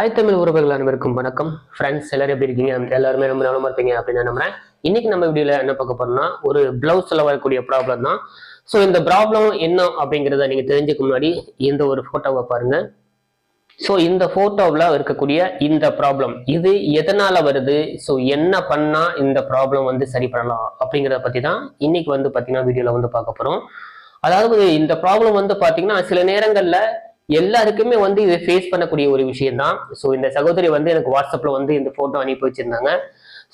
தாய் தமிழ் உறவுகள் அனைவருக்கும் வணக்கம். ஃப்ரெண்ட்ஸ் எல்லாரும் எப்படி இருக்கீங்க? எல்லாருமே ரொம்ப நலமா இருப்பீங்க அப்படின்னு நம்புறேன். இன்னைக்கு நம்ம வீடியோல என்ன பார்க்க போறோம்னா ஒரு பிளவுஸ்ல வரக்கூடிய ப்ராப்ளம் தான். ஸோ இந்த ப்ராப்ளம் என்ன அப்படிங்கிறத நீங்க தெரிஞ்சுக்க முன்னாடி இந்த ஒரு போட்டோவை பாருங்க. ஸோ இந்த போட்டோவில் இருக்கக்கூடிய இந்த ப்ராப்ளம் இது எதனால வருது? ஸோ என்ன பண்ணா இந்த ப்ராப்ளம் வந்து சரி பண்ணலாம் அப்படிங்கிறத பத்தி தான் இன்னைக்கு வந்து பார்த்தீங்கன்னா வீடியோவில் வந்து பார்க்க போறோம். அதாவது இந்த ப்ராப்ளம் வந்து பார்த்தீங்கன்னா சில நேரங்களில் எல்லாருக்குமே வந்து இதை ஃபேஸ் பண்ணக்கூடிய ஒரு விஷயம் தான் ஸோ இந்த சகோதரி வந்து எனக்கு வாட்ஸ்அப்ல வந்து இந்த போட்டோ அனுப்பி வச்சிருந்தாங்க.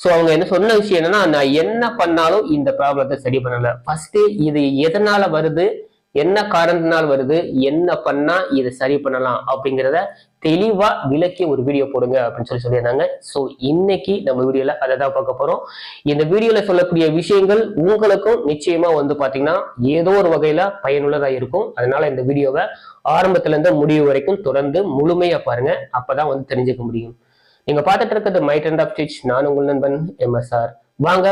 ஸோ அவங்க என்ன சொன்ன விஷயம் என்னன்னா நான் என்ன பண்ணாலும் இந்த ப்ராப்ளத்தை சரி பண்ணல ஃபர்ஸ்ட் இது எதனால வருது? என்ன காரணத்தினால் வருது என்ன பண்ணா இதை சரி பண்ணலாம் அப்படிங்கிறத தெளிவா விளக்கி ஒரு வீடியோ போடுங்க அப்படின்னு சொல்லி சொல்லியிருந்தாங்க. ஸோ இன்னைக்கு நம்ம வீடியோல அதை தான் பார்க்க போறோம். இந்த வீடியோல சொல்லக்கூடிய விஷயங்கள் உங்களுக்கும் நிச்சயமா வந்து பாத்தீங்கன்னா ஏதோ ஒரு வகையில பயனுள்ளதா இருக்கும். அதனால இந்த வீடியோவை ஆரம்பத்துல இருந்து முடிவு வரைக்கும் தொடர்ந்து முழுமையா பாருங்க. அப்பதான் வந்து தெரிஞ்சுக்க முடியும். நீங்க பார்த்துட்டு இருக்கிறது மை அண்ட் ஆஃப் ஸ்டிச் நான் உங்கள் நண்பன் எம்எஸ்ஆர் வாங்க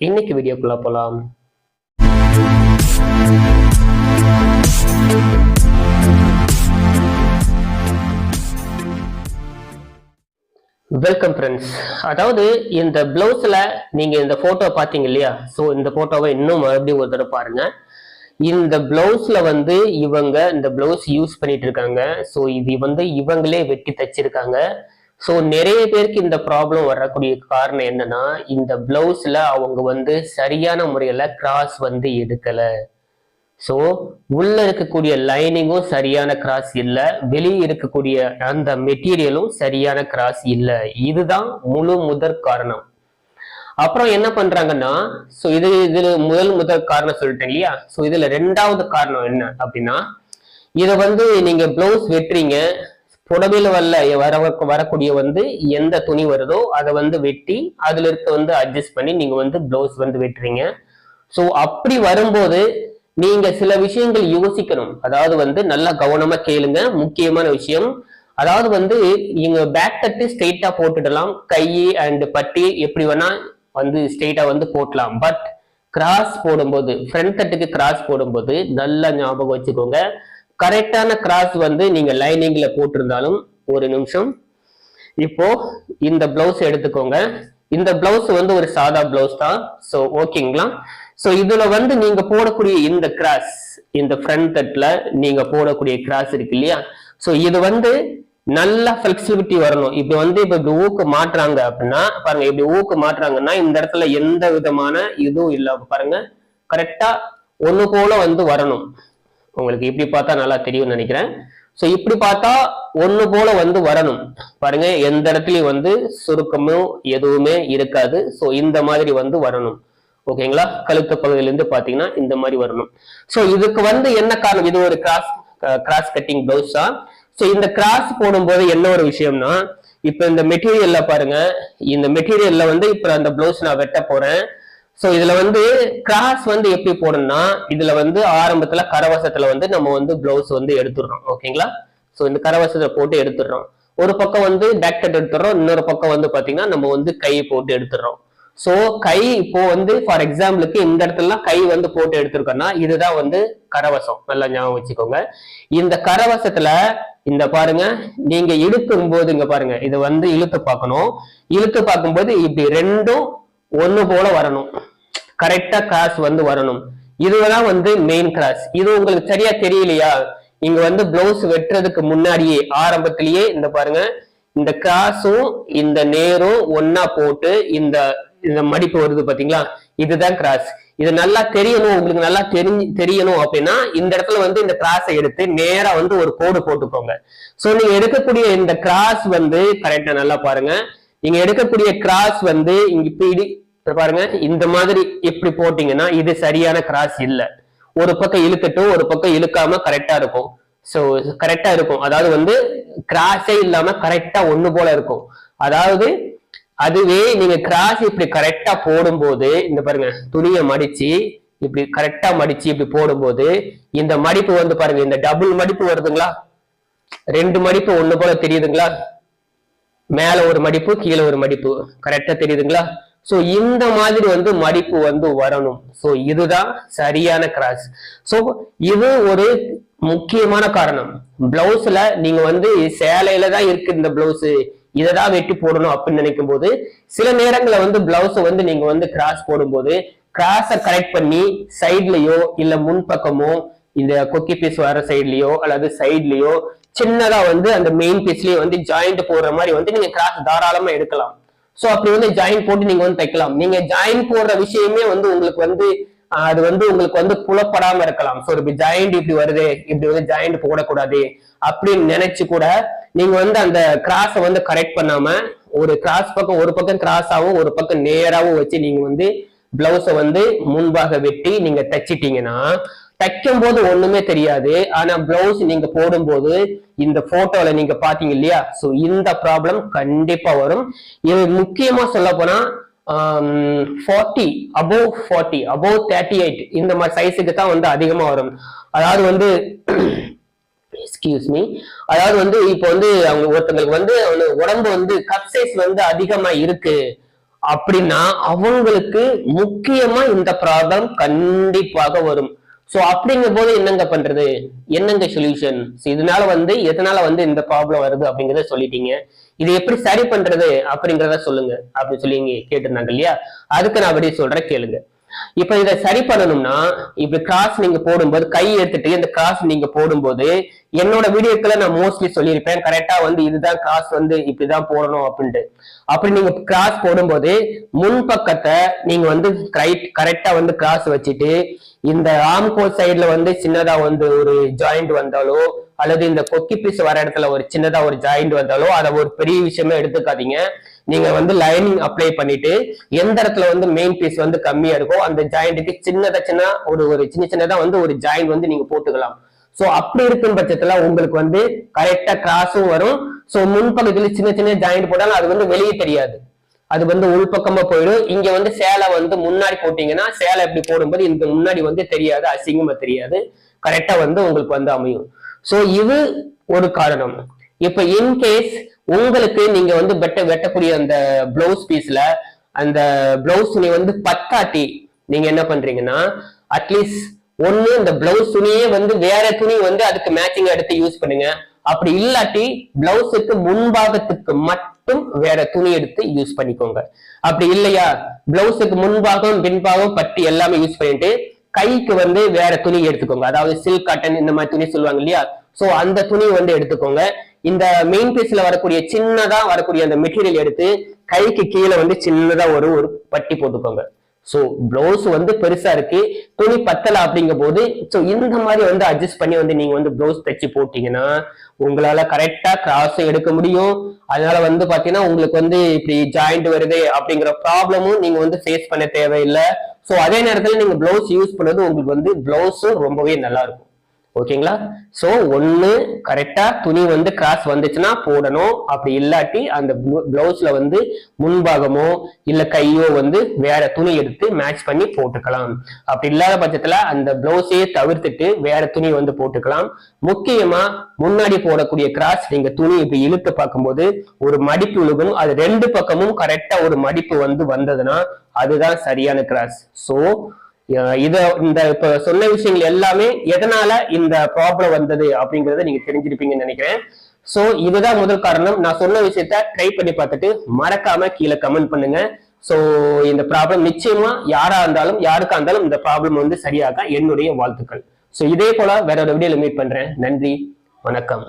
இன்னைக்கு வீடியோக்குள்ள போலாம். வெல்கம் ஃப்ரெண்ட்ஸ் அதாவது இந்த பிளவுஸ்ல நீங்க இந்த போட்டோ பாத்தீங்க இல்லையா? ஸோ இந்த போட்டோவை இன்னும் மறுபடியும் ஒரு தடவை பாருங்க. இந்த பிளவுஸ்ல வந்து இவங்க இந்த பிளவுஸ் யூஸ் பண்ணிட்டு இருக்காங்க. ஸோ இது வந்து இவங்களே வெட்டி தச்சிருக்காங்க. ஸோ நிறைய பேருக்கு இந்த ப்ராப்ளம் வரக்கூடிய காரணம் என்னன்னா இந்த பிளவுஸ்ல அவங்க வந்து சரியான முறையில கிராஸ் வந்து எடுக்கல. ஸோ உள்ள இருக்கக்கூடிய லைனிங்கும் சரியான கிராஸ் இல்லை. வெளியே இருக்கக்கூடிய அந்த மெட்டீரியலும் சரியான கிராஸ் இல்லை. இதுதான் முழு முதற் காரணம். அப்புறம் என்ன பண்றாங்கன்னா ஸோ இது இதுல முதல் முதல் காரணம் சொல்லிட்டேன் இல்லையா? ஸோ இதுல ரெண்டாவது காரணம் என்ன அப்படின்னா இதை வந்து நீங்க பிளவுஸ் வெட்டுறீங்க புடவையில வரல வர வரக்கூடிய வந்து எந்த துணி வருதோ அதை வந்து வெட்டி அதுல இருக்க வந்து அட்ஜஸ்ட் பண்ணி நீங்க வந்து பிளவுஸ் வந்து வெட்டுறீங்க. ஸோ அப்படி வரும்போது நீங்க சில விஷயங்கள் யோசிக்கணும். அதாவது வந்து நல்லா கவனமா கேளுங்க. முக்கியமான விஷயம். அதாவது வந்து இங்க பேக் தட்டு ஸ்ட்ரெயிட்டா போட்டுடலாம். கை அண்ட் பட்டி எப்படி வேணா வந்து ஸ்ட்ரெயிட்டா வந்து போட்டலாம். பட் கிராஸ் போடும்போது ஃப்ரண்ட் தட்டுக்கு கிராஸ் போடும்போது நல்லா ஞாபகம் வச்சுக்கோங்க. கரெக்டான கிராஸ் வந்து நீங்க லைனிங்ல போட்டிருந்தாலும் ஒரு நிமிஷம். இப்போ இந்த பிளவுஸ் எடுத்துக்கோங்க. இந்த பிளவுஸ் வந்து ஒரு சாதா பிளவுஸ் தான். ஸோ ஓகேங்களா ஸோ இதுல வந்து நீங்க போடக்கூடிய இந்த கிராஸ் இந்த ஃப்ரண்ட் தட்ல நீங்க போடக்கூடிய கிராஸ் இருக்கு இல்லையா? ஸோ இது வந்து நல்ல ஃபிளெக்சிபிலிட்டி வரணும். இப்படி வந்து இப்ப இப்படி ஊக்கு மாட்டுறாங்க அப்படின்னா பாருங்க இப்படி ஊக்கு மாட்டுறாங்கன்னா இந்த இடத்துல எந்த விதமான இதுவும் இல்லை. பாருங்க கரெக்டா ஒண்ணு போல வந்து வரணும். உங்களுக்கு இப்படி பார்த்தா நல்லா தெரியும்னு நினைக்கிறேன். ஸோ இப்படி பார்த்தா ஒண்ணு போல வந்து வரணும். பாருங்க எந்த இடத்துலயும் வந்து சுருக்கமும் எதுவுமே இருக்காது. ஸோ இந்த மாதிரி வந்து வரணும். ஓகேங்களா கழுத்த பகுதியிலிருந்து பாத்தீங்கன்னா இந்த மாதிரி வரணும். ஸோ இதுக்கு வந்து என்ன காரணம்? இது ஒரு கிராஸ் கிராஸ் கட்டிங் பிளவுஸ் தான் ஸோ இந்த கிராஸ் போடும்போது என்ன ஒரு விஷயம்னா இப்போ இந்த மெட்டீரியல்ல பாருங்க. இந்த மெட்டீரியல்ல வந்து இப்போ அந்த பிளவுஸ் நான் வெட்ட போறேன். ஸோ இதுல வந்து கிராஸ் வந்து எப்படி போடணும்னா இதுல வந்து ஆரம்பத்துல கரவசத்துல வந்து நம்ம வந்து பிளவுஸ் வந்து எடுத்துடுறோம். ஓகேங்களா ஸோ இந்த கரவசத்தை போட்டு எடுத்துடுறோம். ஒரு பக்கம் வந்து பேக் கட் எடுத்துடுறோம். இன்னொரு பக்கம் வந்து பாத்தீங்கன்னா நம்ம வந்து கை போட்டு எடுத்துடுறோம். ஸோ கை இப்போ வந்து ஃபார் எக்ஸாம்பிளுக்கு இந்த இடத்துல கை வந்து போட்டு எடுத்திருக்கோம்னா இதுதான் வந்து கரவசம். நல்லா ஞாபகம் வச்சுக்கோங்க. இந்த கரவசத்துல இந்த பாருங்க நீங்க இழுக்கும் போது இங்க பாருங்க இது வந்து இழுத்து பார்க்கணும். இழுத்து பார்க்கும்போது இப்படி ரெண்டும் ஒண்ணு போல வரணும். கரெக்டா கிராஸ் வந்து வரணும். இதுதான் வந்து மெயின் கிராஸ் இது உங்களுக்கு சரியா தெரியலையா? இங்க வந்து பிளவுஸ் வெட்டுறதுக்கு முன்னாடியே ஆரம்பத்திலேயே இந்த பாருங்க இந்த கிராஸும் இந்த நேரும் ஒன்னா போட்டு இந்த இந்த மடிப்பு வருது பாத்தீங்களா? இதுதான் கிராஸ் இது நல்லா தெரியணும் உங்களுக்கு நல்லா தெரிஞ்சு தெரியணும் அப்படின்னா இந்த இடத்துல வந்து இந்த கிராஸை எடுத்து நேரா வந்து ஒரு கோடு போட்டுக்கோங்க. சோ நீங்க எடுக்கக்கூடிய இந்த கிராஸ் வந்து கரெக்டா நல்லா பாருங்க. நீங்க எடுக்கக்கூடிய கிராஸ் வந்து இங்க இப்படி பாருங்க. இந்த மாதிரி இப்படி போட்டீங்கன்னா இது சரியான கிராஸ் இல்ல. ஒரு பக்கம் இழுக்கட்டும் ஒரு பக்கம் இழுக்காம கரெக்டா இருக்கும். சோ கரெக்டா இருக்கும். அதாவது வந்து கிராஸே இல்லாம கரெக்டா ஒண்ணு போல இருக்கும். அதாவது அதுவே நீங்க கிராஸ் இப்படி கரெக்டா போடும்போது இந்த பாருங்க துணியை மடிச்சு இப்படி கரெக்டா மடிச்சு இப்படி போடும்போது இந்த மடிப்பு வந்து பாருங்க இந்த டபுள் மடிப்பு வருதுங்களா? ரெண்டு மடிப்பு ஒண்ணு போல தெரியுதுங்களா? மேல ஒரு மடிப்பு கீழே ஒரு மடிப்பு. கரெக்டா தெரியுதுங்களா? ஸோ இந்த மாதிரி வந்து மடிப்பு வந்து வரணும். ஸோ இதுதான் சரியான கிராஸ் ஸோ இது ஒரு முக்கியமான காரணம். பிளவுஸ்ல நீங்க வந்து சேலையில தான் இருக்கு இந்த பிளவுஸ் இதை தான் வெட்டி போடணும் அப்படின்னு நினைக்கும் போது சில நேரங்களில் வந்து பிளவுஸ் வந்து நீங்க வந்து கிராஸ் போடும்போது கிராஸை கரெக்ட் பண்ணி சைட்லயோ இல்ல முன் பக்கமோ இந்த கொக்கி பீஸ் வர சைட்லயோ அல்லது சைட்லயோ சின்னதா வந்து அந்த மெயின் பீஸ்லயே வந்து ஜாயிண்ட் போடுற மாதிரி வந்து நீங்க கிராஸ் தாராளமா எடுக்கலாம். சோ அப்படி வந்து ஜாயின் போட்டு நீங்க வந்து தைக்கலாம். நீங்க ஜாயின் போடுற விஷயமே வந்து உங்களுக்கு வந்து அது வந்து உங்களுக்கு வந்து புலப்படாம இருக்கலாம். சோ இப்படி ஜாயிண்ட் இப்படி வருது இப்படி வந்து ஜாயிண்ட் போடக்கூடாது அப்படின்னு நினைச்சு கூட நீங்க வந்து அந்த கிராஸை வந்து கரெக்ட் பண்ணாம ஒரு கிராஸ் பக்கம் ஒரு பக்கம் கிராஸாவும் ஒரு பக்கம் நேராகவும் வச்சு நீங்க வந்து பிளவுஸை வந்து முன்பாக வெட்டி நீங்க தைச்சிட்டீங்கன்னா தைக்கும் போது ஒண்ணுமே தெரியாது. ஆனா பிளவுஸ் நீங்க போடும்போது இந்த போட்டோல நீங்க பாத்தீங்க இல்லையா? சோ இந்த ப்ராப்ளம் கண்டிப்பா வரும். இது முக்கியமா சொல்ல போனா forty above forty above thirty eight இந்த மாதிரி சைஸுக்கு தான் வந்து அதிகமா வரும். அதாவது வந்து எக்ஸ்கியூஸ் மீ அதாவது வந்து இப்போ வந்து அவங்க ஒருத்தங்களுக்கு வந்து உடம்பு வந்து கப் சைஸ் வந்து அதிகமா இருக்கு அப்படின்னா அவங்களுக்கு முக்கியமா இந்த ப்ராப்ளம் கண்டிப்பாக வரும். சோ அப்படிங்கும் போது என்னங்க பண்றது? என்னங்க சொல்யூஷன் இதனால வந்து எதனால வந்து இந்த ப்ராப்ளம் வருது அப்படிங்கறத சொல்லிட்டீங்க. இது எப்படி சரி பண்றது அப்படிங்கறத சொல்லுங்க. அப்படின்னு சொல்லி கேட்டிருந்தாங்க இல்லையா? அதுக்கு நான் அப்படியே சொல்றேன் கேளுங்க. இப்ப இதை சரி பண்ணணும்னா இப்ப கிராஸ் நீங்க போடும்போது கை எடுத்துட்டு இந்த கிராஸ் நீங்க போடும்போது என்னோட வீடியோக்களை நான் மோஸ்ட்லி சொல்லியிருப்பேன். கரெக்டா வந்து இதுதான் கிராஸ் வந்து இப்படிதான் போடணும் அப்படின்ட்டு. அப்படி நீங்க கிராஸ் போடும்போது முன் பக்கத்தை நீங்க வந்து ரைட் கரெக்டா வந்து கிராஸ் வச்சுட்டு இந்த ஆம்கோ சைடுல வந்து சின்னதா வந்து ஒரு ஜாயிண்ட் வந்தாலோ அல்லது இந்த கொக்கி பீஸ் வர இடத்துல ஒரு சின்னதா ஒரு ஜாயிண்ட் வந்தாலோ அதை ஒரு பெரிய விஷயமா எடுத்துக்காதீங்க. நீங்க வந்து லைனிங் அப்ளை பண்ணிட்டு எந்த இடத்துல வந்து மெயின் பீஸ் வந்து கம்மியா இருக்கோ அந்த ஜாயிண்ட்டுக்கு சின்னதா சின்ன ஒரு ஒரு சின்ன சின்னதா வந்து ஒரு ஜாயிண்ட் வந்து நீங்க போட்டுக்கலாம். சோ அப்படி இருக்கும் பட்சத்துல உங்களுக்கு வந்து கரெக்டா கிராஸும் வரும். சோ முன்பகுதியில சின்ன சின்ன ஜாயிண்ட் போட்டாலும் அது வந்து வெளியே தெரியாது. அது வந்து உள்பக்கமா போயிடும். இங்க வந்து சேலை வந்து முன்னாடி போட்டீங்கன்னா சேலை எப்படி போடும்போது இந்த முன்னாடி வந்து தெரியாது அசிங்கமா தெரியாது. கரெக்டா வந்து உங்களுக்கு வந்து அமையும். சோ இது ஒரு காரணம். இப்ப இன்கேஸ் உங்களுக்கு நீங்க வந்து வெட்ட வெட்டக்கூடிய அந்த பிளவுஸ் பீஸ்ல அந்த பிளவுஸ் துணி வந்து பத்தாட்டி நீங்க என்ன பண்றீங்கன்னா அட்லீஸ்ட் ஒண்ணு இந்த பிளவுஸ் துணியே வந்து வேற துணி வந்து அதுக்கு மேட்சிங் எடுத்து யூஸ் பண்ணுங்க. அப்படி இல்லாட்டி பிளவுஸுக்கு முன்பாகத்துக்கு மட்டும் வேற துணி எடுத்து யூஸ் பண்ணிக்கோங்க. அப்படி இல்லையா? பிளவுஸுக்கு முன்பாகம் பின்பாகம் பட்டி எல்லாமே யூஸ் பண்ணிட்டு கைக்கு வந்து வேற துணி எடுத்துக்கோங்க. அதாவது சில்க் காட்டன் இந்த மாதிரி துணி சொல்லுவாங்க இல்லையா? சோ அந்த துணி வந்து எடுத்துக்கோங்க. இந்த மெயின் பீஸ்ல வரக்கூடிய சின்னதா வரக்கூடிய அந்த மெட்டீரியல் எடுத்து கைக்கு கீழே வந்து சின்னதா ஒரு ஒரு பட்டி போட்டுக்கோங்க. சோ பிளவுஸ் வந்து பெருசா இருக்கு. துணி பத்தல அப்படிங்கும் போது சோ இந்த மாதிரி வந்து அட்ஜஸ்ட் பண்ணி வந்து நீங்க வந்து பிளவுஸ் தைச்சு போட்டீங்கன்னா உங்களால கரெக்டா கிராஸ் எடுக்க முடியும். அதனால வந்து பாத்தீங்கன்னா உங்களுக்கு வந்து இப்படி ஜாயிண்ட் வருது அப்படிங்கிற ப்ராப்ளமும் நீங்க வந்து ஃபேஸ் பண்ண தேவையில்லை. சோ அதே நேரத்துல நீங்க பிளவுஸ் யூஸ் பண்ணது உங்களுக்கு வந்து பிளவுஸும் ரொம்பவே நல்லா இருக்கும். ஓகேங்களா சோ ஒன்னு கரெக்டா துணி வந்து கிராஸ் வந்துச்சுன்னா போடணும். அப்படி இல்லாட்டி அந்த பிளவுஸ்ல வந்து முன்பாகமோ இல்ல கையோ வந்து வேற துணி எடுத்து மேட்ச் பண்ணி போட்டுக்கலாம். அப்படி இல்லாத பட்சத்துல அந்த பிளவுஸையே தவிர்த்துட்டு வேற துணி வந்து போட்டுக்கலாம். முக்கியமா முன்னாடி போடக்கூடிய கிராஸ் நீங்க துணி இப்படி இழுத்து பார்க்கும்போது ஒரு மடிப்பு விழுகும் அது ரெண்டு பக்கமும் கரெக்டா ஒரு மடிப்பு வந்து வந்ததுன்னா அதுதான் சரியான கிராஸ் சோ இத இந்த இப்ப சொன்ன விஷயங்கள் எல்லாமே எதனால இந்த ப்ராப்ளம் வந்தது அப்படிங்கறத நீங்க தெரிஞ்சிருப்பீங்கன்னு நினைக்கிறேன். சோ இதுதான் முதல் காரணம். நான் சொன்ன விஷயத்த ட்ரை பண்ணி பார்த்துட்டு மறக்காம கீழே கமெண்ட் பண்ணுங்க. ஸோ இந்த ப்ராப்ளம் நிச்சயமா யாரா இருந்தாலும் யாருக்கா இருந்தாலும் இந்த ப்ராப்ளம் வந்து சரியாக என்னுடைய வாழ்த்துக்கள். ஸோ இதே போல வேற ஒரு வீடியோல மீட் பண்றேன். நன்றி. வணக்கம்.